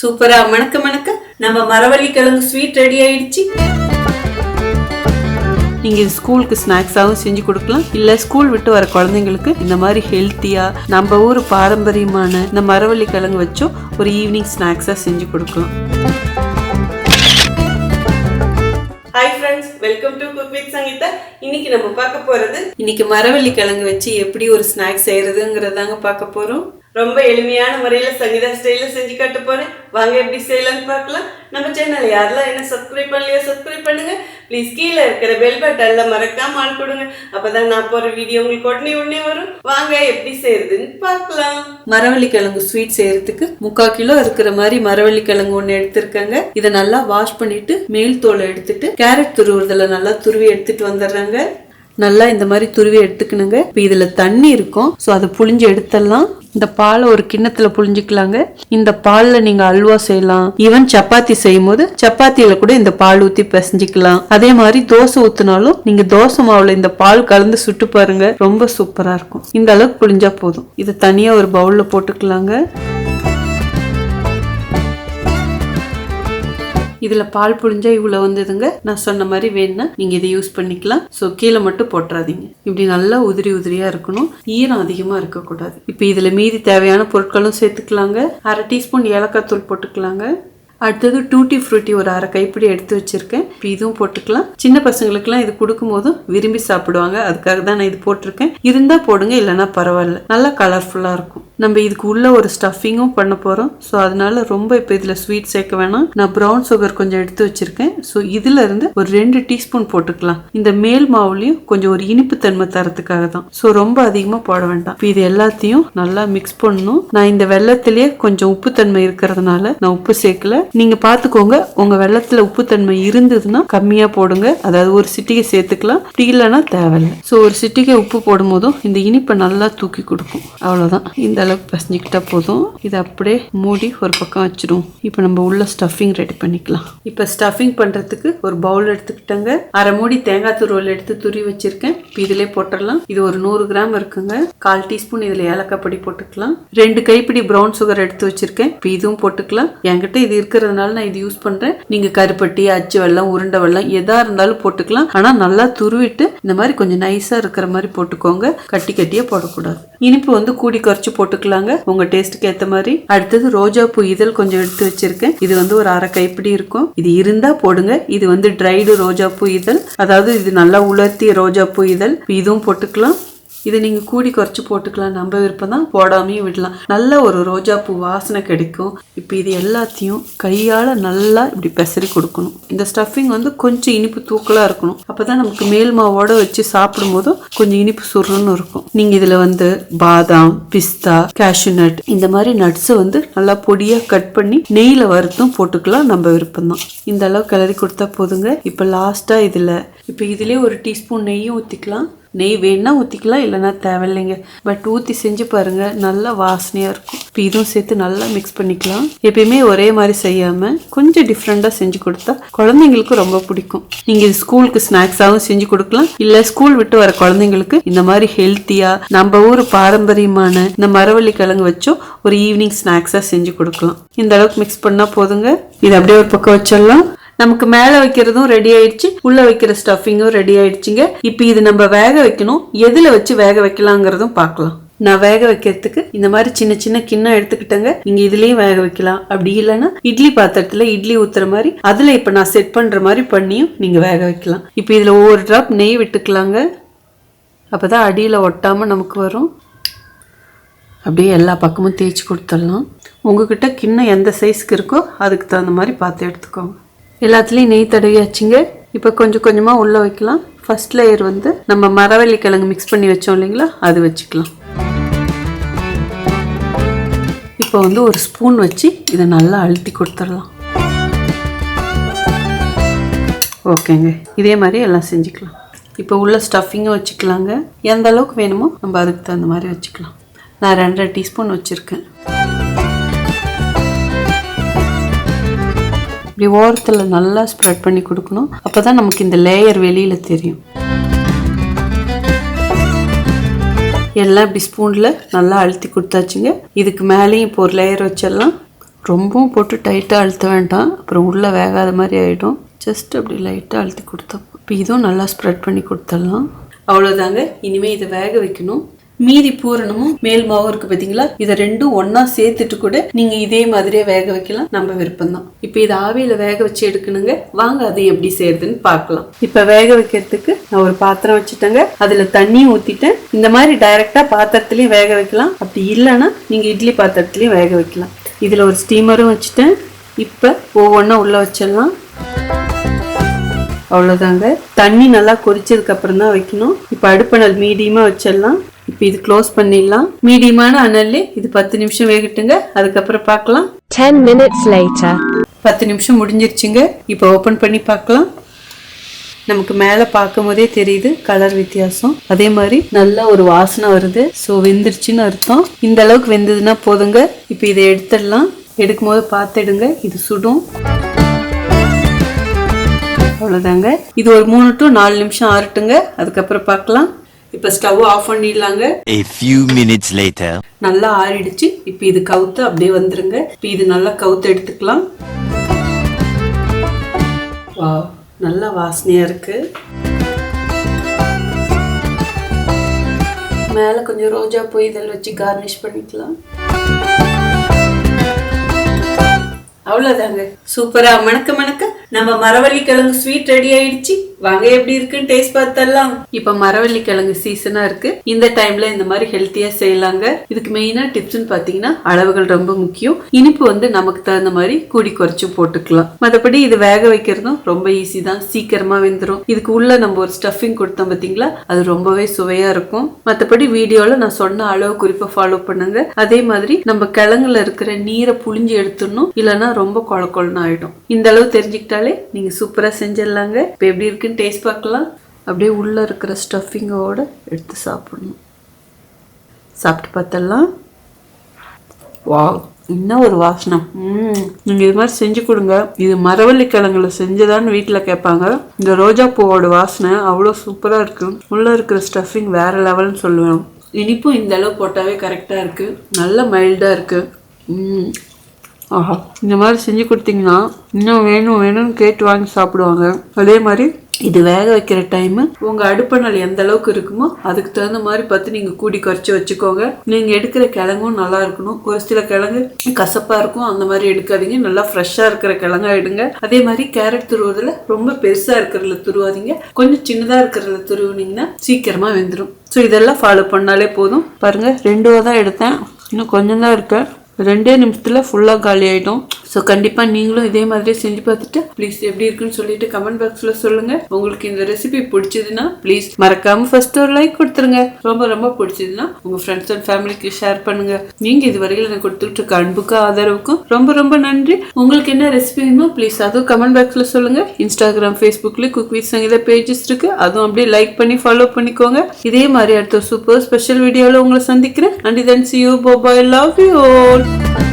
சூப்பரா. மணக்க மணக்க நம்ம மரவள்ளி கிழங்கு ஸ்வீட் ரெடி ஆயிடுச்சு. நீங்க இது ஸ்கூலுக்கு ஸ்நாக்ஸாகவும் செஞ்சு கொடுக்கலாம். இல்ல ஸ்கூல் விட்டு வர குழந்தைங்களுக்கு இந்த மாதிரி ஹெல்த்தியா நம்ம ஊர் பாரம்பரியமான இந்த மரவள்ளி கிழங்கு வச்சும் ஒரு ஈவினிங் ஸ்நாக்ஸா செஞ்சு கொடுக்கலாம். Hi friends welcome to cook with Sangeetha இன்னைக்கு நம்ம பார்க்க போறது இன்னைக்கு மரவள்ளி கிழங்கு வச்சு எப்படி ஒரு ஸ்நாக்ஸ் செய்யறதுங்கிறதாங்க பார்க்க போறோம். ரொம்ப எளிமையான முறையில் சங்கீதா ஸ்டைலில் செஞ்சு காட்ட போகிறேன் வாங்க எப்படி செய்யலாம்னு பார்க்கலாம். நம்ம சேனல் யாரெல்லாம் என்ன சப்ஸ்கிரைப் பண்ணலையோ சப்ஸ்கிரைப் பண்ணுங்க. ப்ளீஸ் கீழே இருக்கிற பெல் பட்டனில் மறக்காமல் ஆள் கொடுங்க அப்பதான் நான் போகிற வீடியோ உங்களுக்கு உடனே உடனே வரும். வாங்க எப்படி செய்யறதுன்னு பார்க்கலாம். மரவள்ளி கிழங்கு ஸ்வீட் செய்யறதுக்கு முக்கால் கிலோ இருக்கிற மாதிரி மரவள்ளி கிழங்கு ஒன்று எடுத்திருக்கேங்க. இதை நல்லா வாஷ் பண்ணிட்டு மேல் தோலை எடுத்துட்டு கேரட் துருவுறதுல நல்லா துருவி எடுத்துட்டு வந்துடுறாங்க. நல்லா இந்த மாதிரி துருவி எடுத்துக்கணுங்க. இப்போ இதில் தண்ணி இருக்கும். ஸோ அதை புளிஞ்சு எடுத்துடலாம். இந்த பாலை ஒரு கிண்ணத்துல புழிஞ்சுக்கலாங்க. இந்த பாலில் நீங்கள் அல்வா செய்யலாம். ஈவன் சப்பாத்தி செய்யும் போது சப்பாத்தியில கூட இந்த பால் ஊற்றி பிசைஞ்சிக்கலாம். அதே மாதிரி தோசை ஊற்றினாலும் நீங்கள் தோசை மாவுல இந்த பால் கலந்து சுட்டு பாருங்க. ரொம்ப சூப்பராக இருக்கும். இந்த அளவுக்கு புழிஞ்சா போதும். இதை தனியாக ஒரு பவுலில் போட்டுக்கலாங்க. இதில் பால் புழிஞ்சா இவ்வளோ வந்ததுங்க? நான் சொன்ன மாதிரி வேணும்னா நீங்கள் இதை யூஸ் பண்ணிக்கலாம். ஸோ கீழே மட்டும் போட்டுறாதீங்க. இப்படி நல்லா உதிரி உதிரியாக இருக்கணும். ஈரம் அதிகமாக இருக்கக்கூடாது. இப்போ இதில் மீதி தேவையான பொருட்களும் சேர்த்துக்கலாங்க. அரை டீஸ்பூன் ஏலக்காய் தூள் போட்டுக்கலாங்க. அடுத்தது டூட்டி ஃப்ரூட்டி ஒரு அரை கைப்பிடி எடுத்து வச்சிருக்கேன். இப்போ இதுவும் போட்டுக்கலாம். சின்ன பசங்களுக்குலாம் இது கொடுக்கும்போதும் விரும்பி சாப்பிடுவாங்க. அதுக்காக தான் நான் இது போட்டிருக்கேன். இருந்தால் போடுங்க இல்லைன்னா பரவாயில்ல. நல்லா கலர்ஃபுல்லாக இருக்கும். நம்ம இதுக்கு உள்ள ஒரு ஸ்டஃபிங்கும் பண்ண போகிறோம் ஸோ அதனால ரொம்ப இப்போ இதில் ஸ்வீட் சேர்க்க வேணாம். நான் ப்ரௌன் சுகர் கொஞ்சம் எடுத்து வச்சுருக்கேன். ஸோ இதிலிருந்து ஒரு ரெண்டு டீஸ்பூன் போட்டுக்கலாம். இந்த மேல் மாவுலையும் கொஞ்சம் ஒரு இனிப்பு தன்மை தரத்துக்காக தான். ஸோ ரொம்ப அதிகமாக போட வேண்டாம். இப்போ இது எல்லாத்தையும் நல்லா மிக்ஸ் பண்ணணும். நான் இந்த வெள்ளத்திலேயே கொஞ்சம் உப்புத்தன்மை இருக்கிறதுனால நான் உப்பு சேர்க்கல. நீங்க பார்த்துக்கோங்க உங்க உப்பு தன்மை இருந்ததுன்னா கம்மியாக போடுங்க. அதாவது ஒரு சிட்டிகை சேர்த்துக்கலாம். அப்படி இல்லைன்னா தேவையில்லை. ஸோ ஒரு சிட்டிகை உப்பு போடும் போதும் இந்த இனிப்பை நல்லா தூக்கி கொடுக்கும். அவ்வளோதான் இந்த அளவுக்கு பசஞ்சிக்கிட்டா போதும். இதை அப்படியே மூடி ஒரு பக்கம் வச்சிடும் இப்போ நம்ம உள்ள ஸ்டஃபிங் ரெடி பண்ணிக்கலாம். இப்போ ஸ்டஃபிங் பண்ணுறதுக்கு ஒரு பவுல் எடுத்துக்கிட்டேங்க. அரை மூடி தேங்காய் துருவல் எடுத்து துருவி வச்சிருக்கேன். இப்போ இதிலே போட்டுடலாம். இது ஒரு நூறு கிராம் இருக்குங்க. கால் டீஸ்பூன் இதில் ஏலக்காய் பொடி போட்டுக்கலாம். ரெண்டு கைப்பிடி ப்ரௌன் சுகர் எடுத்து வச்சிருக்கேன். இப்போ இதுவும் போட்டுக்கலாம். என்கிட்ட இது இருக்கிறதுனால நான் இது யூஸ் பண்ணுறேன் நீங்கள் கருப்பட்டி அச்சு வெள்ளம் உருண்டை வெள்ளம் எதா இருந்தாலும் போட்டுக்கலாம். ஆனால் நல்லா துருவிட்டு இந்த மாதிரி கொஞ்சம் நைஸாக இருக்கிற மாதிரி போட்டுக்கோங்க. கட்டி கட்டியே போடக்கூடாது. இனிப்பு வந்து கூடி குறைச்சு போட்டுக்கலாங்க உங்க டேஸ்ட்டுக்கு ஏத்த மாதிரி. அடுத்தது ரோஜா பூ இதழ் கொஞ்சம் எடுத்து வச்சிருக்கேன். இது வந்து ஒரு அரை கைப்பிடி இருக்கும். இது இருந்தா போடுங்க. இது வந்து ட்ரைடு ரோஜா பூ இதழ். அதாவது இது நல்லா உலர்த்திய ரோஜா பூ இதழ். இதுவும் போட்டுக்கலாம். இதை நீங்கள் கூடி குறைச்சி போட்டுக்கலாம். நம்ம விருப்பம் தான் போடாமையும் விடலாம். நல்ல ஒரு ரோஜா பூ வாசனை கிடைக்கும். இப்போ இது எல்லாத்தையும் கையால் நல்லா இப்படி பெசரி கொடுக்கணும். இந்த ஸ்டஃபிங் வந்து கொஞ்சம் இனிப்பு தூக்கலாக இருக்கணும். அப்போ தான் நமக்கு மேல் மாவோட வச்சு சாப்பிடும்போதும் கொஞ்சம் இனிப்பு சுருன்னு இருக்கும். நீங்கள் இதில் வந்து பாதாம் பிஸ்தா கேஷ்யூநட் நட் இந்த மாதிரி நட்ஸை வந்து நல்லா பொடியாக கட் பண்ணி நெய்யில் வறுத்தும் போட்டுக்கலாம். நம்ம விருப்பம் தான் இந்த அளவு கிளறி கொடுத்தா போதுங்க. இப்போ லாஸ்ட்டாக இதில் இப்போ இதிலே ஒரு டீஸ்பூன் நெய்யும் ஊற்றிக்கலாம் நெய் வேணால் ஊற்றிக்கலாம் இல்லைன்னா தேவையில்லைங்க. பட் ஊற்றி செஞ்சு பாருங்கள் நல்லா வாசனையாக இருக்கும். இப்போ இதுவும் சேர்த்து நல்லா மிக்ஸ் பண்ணிக்கலாம். எப்பயுமே ஒரே மாதிரி செய்யாமல் கொஞ்சம் டிஃப்ரெண்ட்டாக செஞ்சு கொடுத்தா குழந்தைங்களுக்கு ரொம்ப பிடிக்கும். நீங்கள் இது ஸ்கூலுக்கு ஸ்நாக்ஸாகவும் செஞ்சு கொடுக்கலாம். இல்லை ஸ்கூல் விட்டு வர குழந்தைங்களுக்கு இந்த மாதிரி ஹெல்த்தியாக நம்ம ஊர் பாரம்பரியமான இந்த மரவள்ளி கிழங்கு வச்சோ ஒரு ஈவினிங் ஸ்நாக்ஸாக செஞ்சு கொடுக்கலாம். இந்த அளவுக்கு மிக்ஸ் பண்ணால் போதுங்க. இது அப்படியே ஒரு பக்கம் வச்சிடலாம். நமக்கு மேலே வைக்கிறதும் ரெடி ஆயிடுச்சு உள்ள வைக்கிற ஸ்டஃபிங்கும் ரெடி ஆயிடுச்சுங்க. இப்போ இது நம்ம வேக வைக்கணும். எதுல வச்சு வேக வைக்கலாங்கிறதும் பார்க்கலாம். நான் வேக வைக்கிறதுக்கு இந்த மாதிரி சின்ன சின்ன கிண்ணம் எடுத்துக்கிட்டேங்க. நீங்க இதுலயும் வேக வைக்கலாம். அப்படி இல்லைன்னா இட்லி பாத்திரத்துல இட்லி ஊத்துற மாதிரி அதுல இப்ப நான் செட் பண்ற மாதிரி பண்ணியும் நீங்க வேக வைக்கலாம். இப்போ இதுல ஒவ்வொரு ட்ராப் நெய் விட்டுக்கலாங்க. அப்பதான் அடியில ஒட்டாம நமக்கு வரும். அப்படியே எல்லா பக்கமும் தேய்ச்சி கொடுத்துடலாம். உங்ககிட்ட கிண்ணம் எந்த சைஸ்க்கு இருக்கோ அதுக்கு தகுந்த மாதிரி பார்த்து எடுத்துக்கோங்க. எல்லாத்துலேயும் நெய் தடவியாச்சுங்க. இப்போ கொஞ்சம் கொஞ்சமாக உள்ளே வைக்கலாம். ஃபஸ்ட் லேயர் வந்து நம்ம மரவள்ளி கிழங்கு மிக்ஸ் பண்ணி வச்சோம் இல்லைங்களா? அது வச்சுக்கலாம். இப்போ வந்து ஒரு ஸ்பூன் வச்சு இதை நல்லா அழுத்தி கொடுத்துடலாம். ஓகேங்க. இதே மாதிரி எல்லாம் செஞ்சுக்கலாம். இப்போ உள்ள ஸ்டஃபிங்கும் வச்சுக்கலாங்க. எந்த அளவுக்கு வேணுமோ நம்ம அதுக்கு தகுந்த மாதிரி வச்சுக்கலாம். நான் ரெண்டரை டீஸ்பூன் வச்சுருக்கேன். இப்படி ஓரத்தில் நல்லா ஸ்ப்ரெட் பண்ணி கொடுக்கணும். அப்போ தான் நமக்கு இந்த லேயர் வெளியில் தெரியும். எல்லாம் இப்படி ஸ்பூனில் நல்லா அழுத்தி கொடுத்தாச்சுங்க. இதுக்கு மேலேயும் இப்போ ஒரு லேயர் வச்சிடலாம். ரொம்பவும் போட்டு டைட்டாக அழுத்த வேண்டாம். அப்புறம் உள்ளே வேகாத மாதிரி ஆகிடும் ஜஸ்ட் அப்படி லைட்டாக அழுத்தி கொடுத்தோம் இப்போ இதுவும் நல்லா ஸ்ப்ரெட் பண்ணி கொடுத்துடலாம். அவ்வளோதாங்க இனிமேல் இதை வேக வைக்கணும். மீதி பூரணமும் மேல் மாவும் இருக்கு பார்த்தீங்களா இதை ரெண்டும் ஒன்றா சேர்த்துட்டு கூட நீங்கள் இதே மாதிரியே வேக வைக்கலாம். நம்ம விருப்பம் தான் இப்போ இதை ஆவியில் வேக வச்சு எடுக்கணுங்க. வாங்க அது எப்படி செய்யறதுன்னு பார்க்கலாம். இப்போ வேக வைக்கிறதுக்கு நான் ஒரு பாத்திரம் வச்சுட்டேங்க. அதில் தண்ணியும் ஊற்றிட்டேன் இந்த மாதிரி டைரக்டா பாத்திரத்திலயும் வேக வைக்கலாம். அப்படி இல்லைன்னா நீங்கள் இட்லி பாத்திரத்திலயும் வேக வைக்கலாம். இதில் ஒரு ஸ்டீமரும் வச்சுட்டேன். இப்போ ஒவ்வொன்றா உள்ளே வச்சிடலாம். அவ்வளோதாங்க தண்ணி நல்லா கொதிச்சதுக்கு அப்புறம் தான் வைக்கணும். இப்போ அடுப்பணல் மீடியமாக வச்சிடலாம். இப்போ இது க்ளோஸ் பண்ணிடலாம். மீடியமான அனல்லே இது பத்து நிமிஷம் வேகட்டுங்க. அதுக்கப்புறம் பார்க்கலாம். 10 minutes later. பத்து நிமிஷம் முடிஞ்சிருச்சுங்க. இப்போ ஓப்பன் பண்ணி பார்க்கலாம். நமக்கு மேலே பார்க்கும் போதே தெரியுது கலர் வித்தியாசம். அதே மாதிரி நல்ல ஒரு வாசனை வருது. ஸோ வெந்துருச்சுன்னு அர்த்தம். இந்த அளவுக்கு வெந்ததுன்னா போதுங்க. இப்போ இதை எடுத்துடலாம். எடுக்கும் போது பார்த்துடுங்க. இது சுடும். அவ்வளோதாங்க இது ஒரு மூணு டு நாலு நிமிஷம் ஆறட்டுங்க. அதுக்கப்புறம் பார்க்கலாம். இப்போ ஸ்டவ் ஆஃப் பண்ணிடலாங்க. A few minutes later. நல்லா ஆறிடுச்சு. இப்போ இது கவுத்து அப்படியே வந்துருங்க. இப்போ இது நல்லா கவுத்து எடுத்துக்கலாம். வாவ் நல்லா வாசனையா இருக்கு. மேலே கொஞ்சம் ரோஜா பூ இதழ் வச்சு கார்னிஷ் பண்ணிக்கலாம். அவ்வளோதாங்க சூப்பரா. மணக்க மணக்க நம்ம மரவள்ளி கிழங்கு ஸ்வீட் ரெடி ஆயிடுச்சு. வாங்க எப்படி இருக்குன்னு டேஸ்ட் பார்த்தரலாம் இப்ப மரவள்ளி கிழங்கு சீசனா இருக்கு. இந்த டைம்ல இந்த மாதிரி ஹெல்த்தியா செய்யலாங்க. இதுக்கு மெயினா டிப்ஸ்னு பாத்தீங்கன்னா அளவுகள் ரொம்ப முக்கியம். இனிப்பு வந்து நமக்கு தகுந்த மாதிரி கூடி குறைச்சு போட்டுக்கலாம். மற்றபடி இது வேக வைக்கிறதும் ரொம்ப ஈஸி தான். சீக்கிரமா வெந்துடும் இதுக்கு உள்ள நம்ம ஒரு ஸ்டஃபிங் கொடுத்தோம் பாத்தீங்களா அது ரொம்பவே சுவையா இருக்கும். மற்றபடி வீடியோல நான் சொன்ன அளவு குறிப்பை ஃபாலோ பண்ணுங்க. அதே மாதிரி நம்ம கிழங்குல இருக்கிற நீரை புளிஞ்சு எடுத்துடணும். இல்லைன்னா ரொம்ப குழ கொழன்னு ஆயிடும். இந்த அளவு தெரிஞ்சுக்கிட்டாலே நீங்க சூப்பரா செஞ்சிடலாங்க. இப்போ எப்படி இருக்குன்னு டேஸ்ட் பார்க்கலாம். அப்படியே உள்ள இருக்கிற ஸ்டஃபிங்கோட எடுத்து சாப்பிடணும். சாப்பிட்டு பார்த்தலாம் வாவ் என்ன ஒரு வாசனை. ம். நீங்கள் இது மாதிரி செஞ்சு கொடுங்க. இது மரவள்ளி கிழங்குல செஞ்சதான்னு வீட்டில் கேட்பாங்க. இந்த ரோஜா பூவோட வாசனை அவ்வளோ சூப்பராக இருக்கு. உள்ளே இருக்கிற ஸ்டஃபிங் வேற லெவல்னு சொல்லுவேன். இனிப்பும் இந்த அளவு போட்டாவே கரெக்டாக இருக்கு. நல்ல மைல்டாக இருக்கு. ம். ஆஹா. இந்த மாதிரி செஞ்சு கொடுத்தீங்கன்னா இன்னும் வேணும் வேணும்னு கேட்டு வாங்கி சாப்பிடுவாங்க. அதே மாதிரி இது வேக வைக்கிற டைமு உங்கள் அடுப்பணல் எந்த அளவுக்கு இருக்குமோ அதுக்கு தகுந்த மாதிரி பார்த்து நீங்கள் கூடி குறைச்சி வச்சுக்கோங்க. நீங்கள் எடுக்கிற கிழங்கும் நல்லா இருக்கணும். ஒரு சில கிழங்கு கசப்பாக இருக்கும். அந்த மாதிரி எடுக்காதீங்க. நல்லா ஃப்ரெஷ்ஷாக இருக்கிற கிழங்கா எடுங்க. அதே மாதிரி கேரட் துருவதில் ரொம்ப பெருசாக இருக்கிறதுல துருவாதீங்க. கொஞ்சம் சின்னதாக இருக்கிறதுல துருவுனீங்கன்னா சீக்கிரமாக வெந்துடும் ஸோ இதெல்லாம் ஃபாலோ பண்ணாலே போதும். பாருங்கள் ரெண்டு தான் எடுத்தேன். இன்னும் கொஞ்சம் தான் இருக்கேன் ரெண்டே நிமிஷத்தில் ஃபுல்லாக காலி ஆகிடும் ஸோ கண்டிப்பாக நீங்களும் இதே மாதிரி செஞ்சு பார்த்துட்டு ப்ளீஸ் எப்படி இருக்குன்னு சொல்லிட்டு கமெண்ட் பாக்ஸில் சொல்லுங்கள் உங்களுக்கு இந்த ரெசிபி பிடிச்சதுன்னா ப்ளீஸ் மறக்காமல் ஃபர்ஸ்ட் ஒரு லைக் கொடுத்துருங்க. ரொம்ப ரொம்ப பிடிச்சதுன்னா உங்கள் ஃப்ரெண்ட்ஸ் அண்ட் ஃபேமிலிக்கு ஷேர் பண்ணுங்கள் நீங்கள் இது வரையில் எனக்கு கொடுத்துட்டு இருக்க அன்புக்கும் ஆதரவுக்கும் ரொம்ப ரொம்ப நன்றி. உங்களுக்கு என்ன ரெசிபி வேணுமோ ப்ளீஸ் அதுவும் கமெண்ட் பாக்ஸில் சொல்லுங்கள் இன்ஸ்டாகிராம் ஃபேஸ்புக்கில் குக் வித் சங்கீதா பேஜஸ் இருக்குது அதுவும் அப்படியே லைக் பண்ணி ஃபாலோ பண்ணிக்கோங்க. இதே மாதிரி அடுத்த சூப்பர் ஸ்பெஷல் வீடியோவில் உங்களை சந்திக்கிறேன். And then see you bye love you Thank you.